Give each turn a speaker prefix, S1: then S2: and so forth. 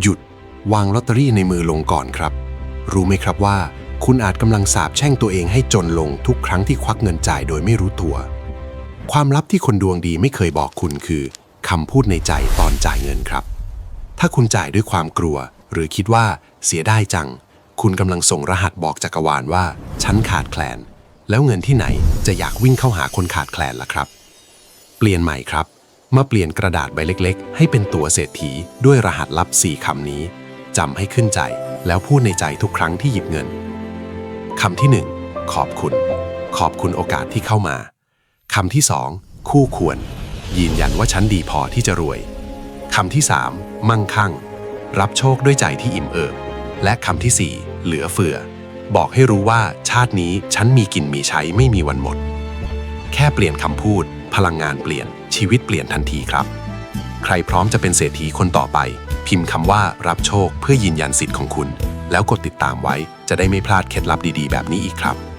S1: หยุด วางลอตเตอรี่ในมือลงก่อนครับ รู้ไหมครับว่า คุณอาจกำลังสาบแช่งตัวเองให้จนลงทุกครั้งที่ควักเงินจ่ายโดยไม่รู้ตัว ความลับที่คนดวงดีไม่เคยบอกคุณคือคำพูดในใจตอนจ่ายเงินครับ ถ้าคุณจ่ายด้วยความกลัว หรือคิดว่าเสียได้จัง คุณกำลังส่งรหัสบอกจักรวาลว่า ฉันขาดแคลน แล้วเงินที่ไหนจะอยากวิ่งเข้าหาคนขาดแคลนล่ะครับ เปลี่ยนใหม่ครับ มาเปลี่ยนกระดาษใบเล็กๆ ให้เป็นตัวเศรษฐีด้วยรหัสลับ 4 คำนี้จำให้ขึ้นใจแล้วพูดในใจทุกครั้งที่หยิบเงินคำที่ 1 ขอบคุณ ขอบคุณโอกาสที่เข้ามาคำที่ 2 คู่ควร ยืนยันว่าฉันดีพอที่จะรวยคำที่ 3 มั่งคั่ง รับโชคด้วยใจที่อิ่มเอิบและคำทีสี่4 เหลือเฟือ บอกให้รู้ว่าชาตินี้ฉันมีกินมีใช้ไม่มีวันหมด แค่เปลี่ยนคำพูด พลังงานเปลี่ยน ชีวิตเปลี่ยนทันทีครับ ใครพร้อมจะเป็นเศรษฐีคนต่อไป พิมพ์คำว่ารับโชคเพื่อยืนยันสิทธิ์ของคุณ แล้วกดติดตามไว้จะได้ไม่พลาดเคล็ดลับดีๆ แบบนี้อีกครับ